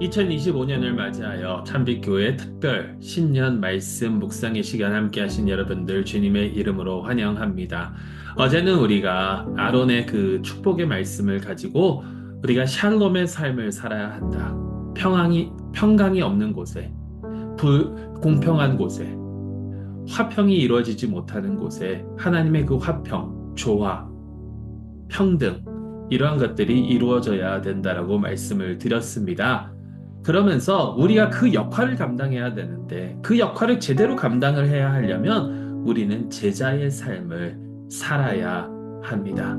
2025년을 맞이하여 참빛교회 특별 신년 말씀 묵상의 시간 함께 하신 여러분들 주님의 이름으로 환영합니다. 어제는 우리가 아론의 그 축복의 말씀을 가지고 우리가 샬롬의 삶을 살아야 한다. 평강이, 평강이 없는 곳에, 불공평한 곳에, 화평이 이루어지지 못하는 곳에 하나님의 그 화평, 조화, 평등, 이러한 것들이 이루어져야 된다라고 말씀을 드렸습니다. 그러면서 우리가 그 역할을 감당해야 되는데 그 역할을 제대로 감당을 해야 하려면 우리는 제자의 삶을 살아야 합니다.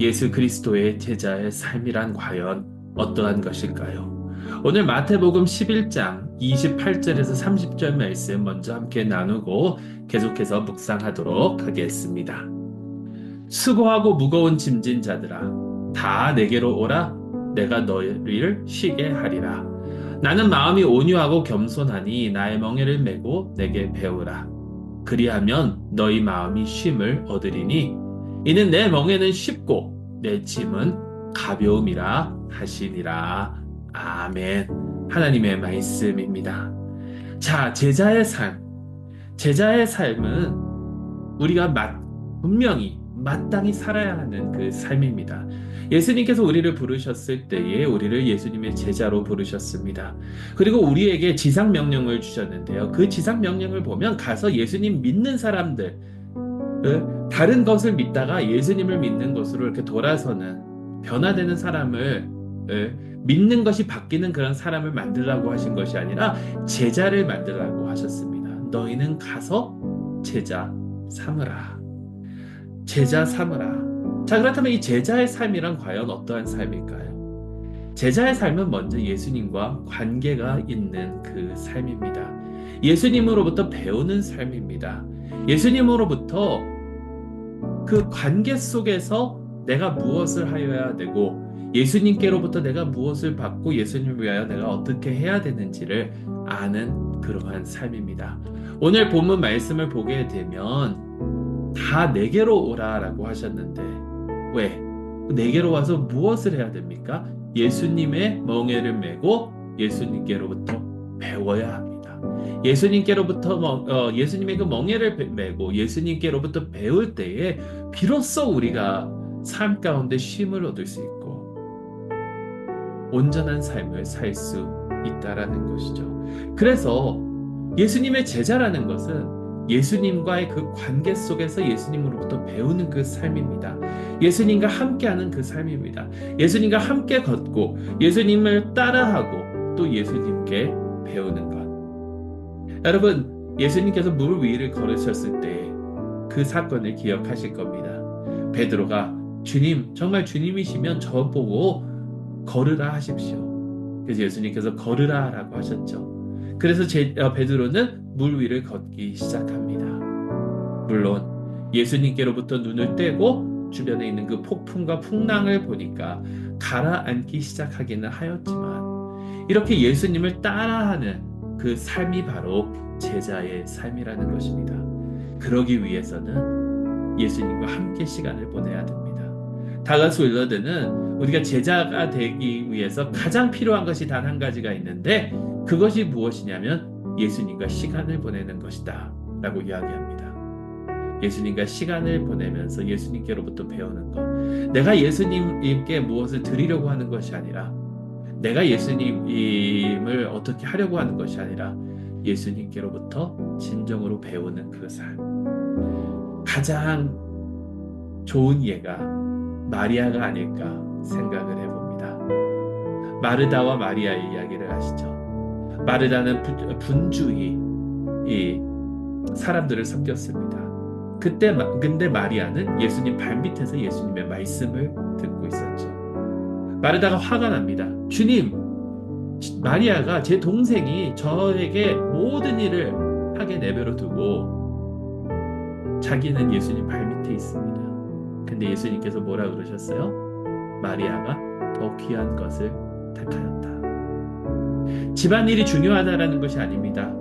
예수 그리스도의 제자의 삶이란 과연 어떠한 것일까요? 오늘 마태복음 11장 28절에서 30절 말씀 먼저 함께 나누고 계속해서 묵상하도록 하겠습니다. 수고하고 무거운 짐진 자들아 다 내게로 오라 내가 너희를 쉬게 하리라. 나는 마음이 온유하고 겸손하니 나의 멍에를 메고 내게 배우라. 그리하면 너희 마음이 쉼을 얻으리니 이는 내 멍에는 쉽고 내 짐은 가벼움이라 하시니라. 아멘. 하나님의 말씀입니다. 자, 제자의 삶. 제자의 삶은 우리가 분명히 마땅히 살아야 하는 그 삶입니다. 예수님께서 우리를 부르셨을 때에 우리를 예수님의 제자로 부르셨습니다. 그리고 우리에게 지상 명령을 주셨는데요. 그 지상 명령을 보면 가서 예수님 믿는 사람들, 다른 것을 믿다가 예수님을 믿는 것으로 이렇게 돌아서는 변화되는 사람을 믿는 것이 바뀌는 그런 사람을 만들라고 하신 것이 아니라 제자를 만들라고 하셨습니다. 너희는 가서 제자 삼으라. 제자 삼으라. 자, 그렇다면 이 제자의 삶이란 과연 어떠한 삶일까요? 제자의 삶은 먼저 예수님과 관계가 있는 그 삶입니다. 예수님으로부터 배우는 삶입니다. 예수님으로부터 그 관계 속에서 내가 무엇을 하여야 되고 예수님께로부터 내가 무엇을 받고 예수님을 위하여 내가 어떻게 해야 되는지를 아는 그러한 삶입니다. 오늘 본문 말씀을 보게 되면 다 내게로 오라라고 하셨는데 왜? 내게로 와서 무엇을 해야 됩니까? 예수님의 멍에를 메고 예수님께로부터 배워야 합니다. 예수님께로부터 어, 예수님의 그 멍에를 메고 예수님께로부터 배울 때에 비로소 우리가 삶 가운데 쉼을 얻을 수 있고 온전한 삶을 살 수 있다라는 것이죠. 그래서 예수님의 제자라는 것은 예수님과의 그 관계 속에서 예수님으로부터 배우는 그 삶입니다. 예수님과 함께하는 그 삶입니다. 예수님과 함께 걷고 예수님을 따라하고 또 예수님께 배우는 것. 여러분, 예수님께서 물 위를 걸으셨을 때 그 사건을 기억하실 겁니다. 베드로가 주님, 정말 주님이시면 저 보고 걸으라 하십시오. 그래서 예수님께서 걸으라라고 하셨죠. 그래서 제, 어, 베드로는 물 위를 걷기 시작합니다. 물론 예수님께로부터 눈을 떼고 주변에 있는 그 폭풍과 풍랑을 보니까 가라앉기 시작하기는 하였지만 이렇게 예수님을 따라하는 그 삶이 바로 제자의 삶이라는 것입니다. 그러기 위해서는 예수님과 함께 시간을 보내야 됩니다. 다가스 윌러드는 우리가 제자가 되기 위해서 가장 필요한 것이 단 한 가지가 있는데 그것이 무엇이냐면 예수님과 시간을 보내는 것이다. 라고 이야기합니다. 예수님과 시간을 보내면서 예수님께로부터 배우는 것. 내가 예수님께 무엇을 드리려고 하는 것이 아니라, 내가 예수님을 어떻게 하려고 하는 것이 아니라, 예수님께로부터 진정으로 배우는 그 삶. 가장 좋은 예가 마리아가 아닐까 생각을 해봅니다. 마르다와 마리아의 이야기를 아시죠? 마르다는 분주히 이 사람들을 섬겼습니다. 그때 근데 마리아는 예수님 발밑에서 예수님의 말씀을 듣고 있었죠. 마르다가 화가 납니다. 주님, 마리아가 제 동생이 저에게 모든 일을 하게 내버려 두고 자기는 예수님 발밑에 있습니다. 근데 예수님께서 뭐라 그러셨어요? 마리아가 더 귀한 것을 택하였다. 집안일이 중요하다라는 것이 아닙니다.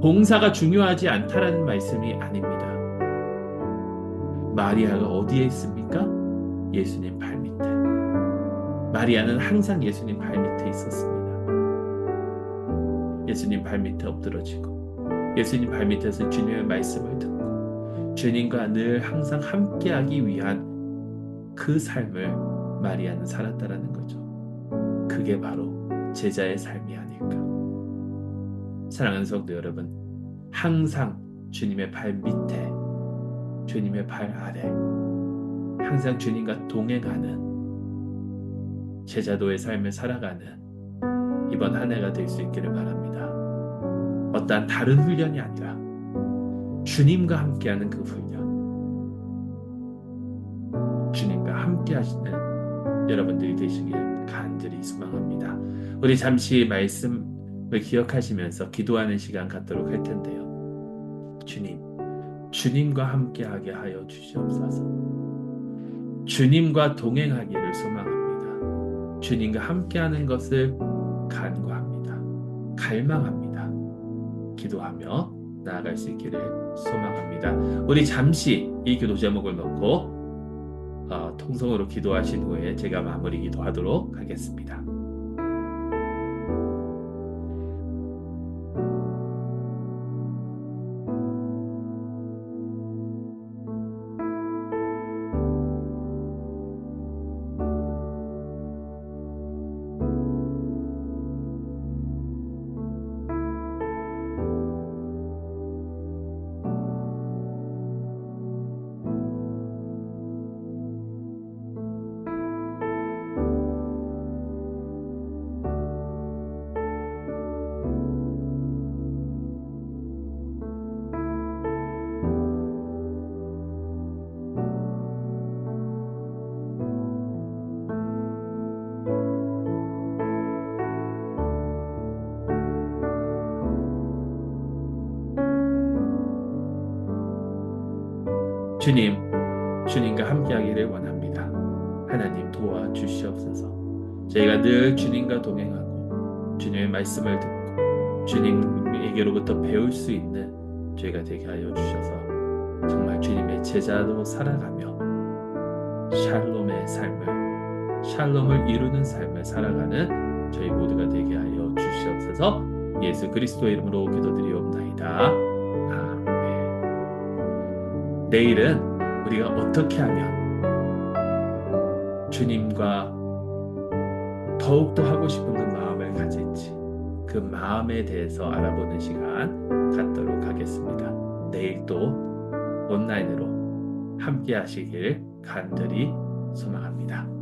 봉사가 중요하지 않다라는 말씀이 아닙니다. 마리아가 어디에 있습니까? 예수님 발 밑에. 마리아는 항상 예수님 발 밑에 있었습니다. 예수님 발 밑에 엎드러지고 예수님 발 밑에서 주님의 말씀을 듣고 주님과 늘 항상 함께하기 위한 그 삶을 마리아는 살았다라는 거죠. 그게 바로 제자의 삶이 아닐까. 사랑하는 성도 여러분, 항상 주님의 발 밑에, 주님의 발 아래, 항상 주님과 동행하는 제자도의 삶을 살아가는 이번 한 해가 될 수 있기를 바랍니다. 어떠한 다른 훈련이 아니라 주님과 함께하는 그 훈련, 주님과 함께 하시는 여러분들이 되시길 간절히 소망합니다. 우리 잠시 말씀을 기억하시면서 기도하는 시간 갖도록 할 텐데요. 주님, 주님과 함께하게 하여 주시옵소서. 주님과 동행하기를 소망합니다. 주님과 함께하는 것을 간구합니다. 갈망합니다. 기도하며 나아갈 수 있기를 소망합니다. 우리 잠시 이 기도 제목을 놓고 어, 통성으로 기도하신 후에 제가 마무리 기도하도록 하겠습니다. 주님, 주님과 함께하기를 원합니다. 하나님 도와주시옵소서. 저희가 늘 주님과 동행하고 주님의 말씀을 듣고 주님에게로부터 배울 수 있는 저희가 되게 하여 주셔서 정말 주님의 제자로 살아가며 샬롬의 삶을 샬롬을 이루는 삶을 살아가는 저희 모두가 되게 하여 주시옵소서. 예수 그리스도의 이름으로 기도드리옵나이다. 아멘. 내일은 우리가 어떻게 하면 주님과 더욱더 하고 싶은 그 마음을 가질지 그 마음에 대해서 알아보는 시간 갖도록 하겠습니다. 내일 또 온라인으로 함께 하시길 간절히 소망합니다.